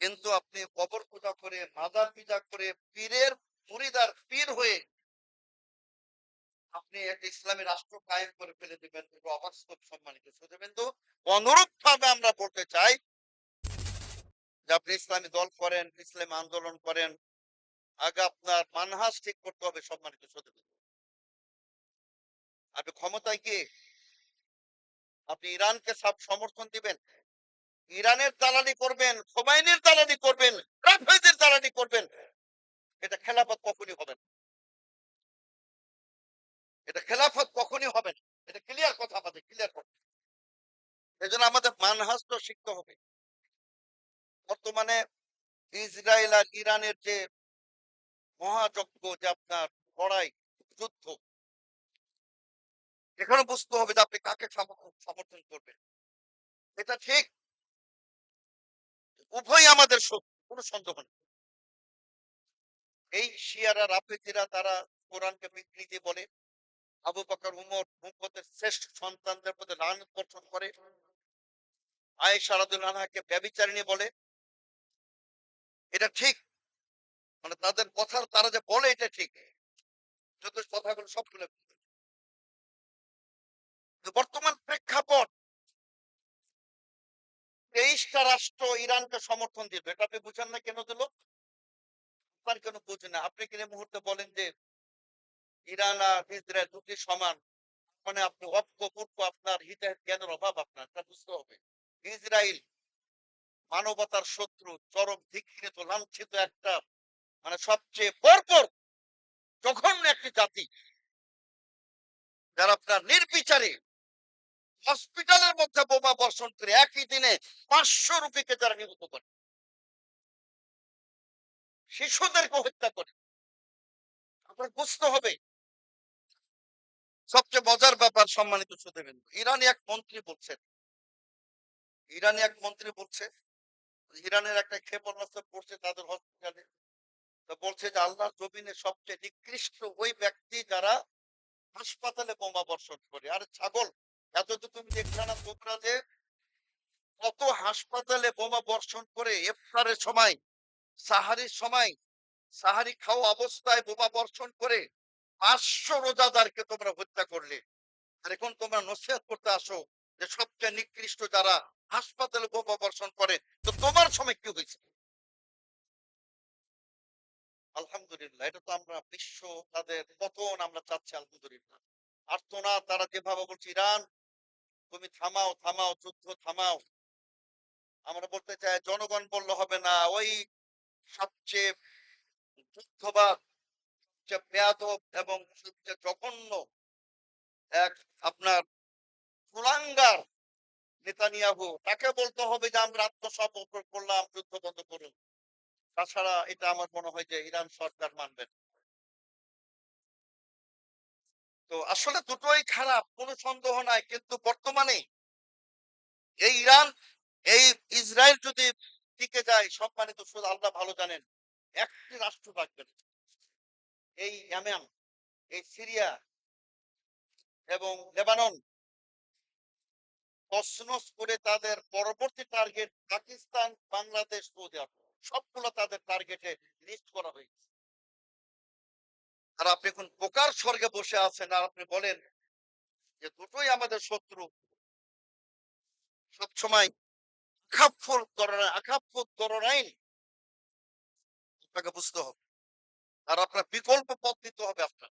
কিন্তু আপনি কবর পূজা করে মাজার পূজা করে, পীরের মুরিদার পীর হয়ে আপনি একটা ইসলামী রাষ্ট্র কায়েম করে ফেলে দিবেন এটা অবাস্তব সম্মানিত শ্রোতাবিন্দু অনুরূপ ভাবে আমরা বলতে চাই যে আপনি ইসলামী দল করেন, ইসলামী আন্দোলন করেন, আগে আপনার মানহাস ঠিক করতে হবে সম্মানিত শ্রোতাবিন্দু আপনি ক্ষমতায় কি? আপনি ইরানকে সব সমর্থন দিবেন? ইরানের দালালি করবেন, খোমাইনির দালালি করবেন রাফেদের দালালি করবেন, এটা খেলাফত কখনই হবে না। এটা খেলাফত কখনই হবে না। এটা ক্লিয়ার কথা আমাদের ক্লিয়ার কথা। এজন্য আমাদের মানহাজ তো শিখতে হবে। বর্তমানে ইসরায়েল আর ইরানের যে মহাযজ্ঞ, যে আপনার লড়াই, যুদ্ধ, এখানে বুঝতে হবে যে আপনি কাকে সমর্থন করবেন। এটা ঠিক উভয় আমাদের সত্য কোনো সন্দেহ নেই। এই শিয়ারা, রাফেজিরা তারা কোরআনকে বিকৃতি বলে, আবু বকর, উমর মুম্মতের শ্রেষ্ঠ সন্তানদের প্রতি লানত বর্ষণ করে, আয়েশা রাদিয়াল্লাহু ব্যবিচারিণী বলে, এটা ঠিক। মানে তাদের কথা তারা যে বলে এটা ঠিক। যত কথাগুলো সবগুলো ভুল। কিন্তু বর্তমান তেইশটা রাষ্ট্র ইরানকে সমর্থন দিল এটা আপনি বুঝেন না কেন দিল আপনার কেন বুঝেন না? আপনি কিনে মুহূর্তে বলেন যে ইরান আর ইসরায়েল দুটি সমান? মানে আপনি অজ্ঞ, মূর্খ, আপনার হিতাহিত জ্ঞানের অভাব আপনার এটা বুঝতে হবে। ইসরায়েল মানবতার শত্রু, চরম ধিক্ষিত লাঞ্ছিত একটা মানে সবচেয়ে বর্বর জঘন্য একটি জাতি। যারা আপনার নির্বিচারে হসপিটালের মধ্যে বোমা বর্ষণ করে একই দিনে পাঁচশো রুপিকে যারা নিহত করে, শিশুদেরকে হত্যা করে। আপনার বুঝতে হবে, সবচেয়ে মজার ব্যাপার সম্মানিত সুদেবেন ইরানি এক মন্ত্রী বলছেন, ইরানি এক মন্ত্রী বলছে, ইরানের একটা ক্ষেপণাস্ত্র পড়ছে তাদের হসপিটালে, তো বলছে যে আল্লাহর জমিনে সবচেয়ে নিকৃষ্ট ওই ব্যক্তি যারা হাসপাতালে বোমা বর্ষণ করে, আর ছাগল এত তুমি দেখলে না তোমরা যে কত হাসপাতালে বোমা বর্ষণ করে ইফতারের সময়, সাহারির সময়, সাহারি খাওয়া অবস্থায় বোমা বর্ষণ করে পাঁচশো রোজাদারকে তোমরা হত্যা করলে। আর এখন তোমরা নসিহত করতে আসো যে সবচেয়ে নিকৃষ্ট যারা হাসপাতালে বোমা বর্ষণ করে, তো তোমার সময় কি হয়েছে? আলহামদুলিল্লাহ, এটা তো আমরা বিশ্ব তাদের পতন আমরা চাচ্ছি আলহামদুলিল্লাহ। আর তো না, তারা যেভাবে বলছে, ইরান তুমি থামাও থামাও, যুদ্ধ থামাও। আমরা বলতে চাই, জনগণ বললে হবে না, ওই সবচেয়ে যুদ্ধবাদ, সবচেয়ে বেয়াদব এবং সবচেয়ে জঘন্য এক আপনার কুলাঙ্গার নেতানিয়াহু। তাকে বলতে হবে যে, আমরা আত্মসমর্পণ করলাম, যুদ্ধ বন্ধ করুন। তাছাড়া এটা আমার মনে হয় যে ইরান সরকার মানবে তো আসলে দুটোই খারাপ, কোনো সন্দেহ নাই। কিন্তু বর্তমানে এই ইরান, এই ইসরায়েল যদি টিকে যায়, সম্মানিত শুধু আল্লাহ ভালো জানেন, একটি রাষ্ট্র থাকবে। এই ইয়ামেন, এই সিরিয়া এবং লেবানন তছনছ করে তাদের পরবর্তী target Pakistan, Bangladesh, Saudi Arab. সবগুলো তাদের টার্গেটে লিস্ট করা হয়েছে। আর আপনি এখন পোকার স্বর্গে বসে আছেন আর আপনি বলেন যে দুটোই আমাদের শত্রু। সবসময় আখাফুর দরাইন আখাফুর দরাইন আপনাকে বুঝতে হবে। আর আপনার বিকল্প পথ দিতে হবে আপনার।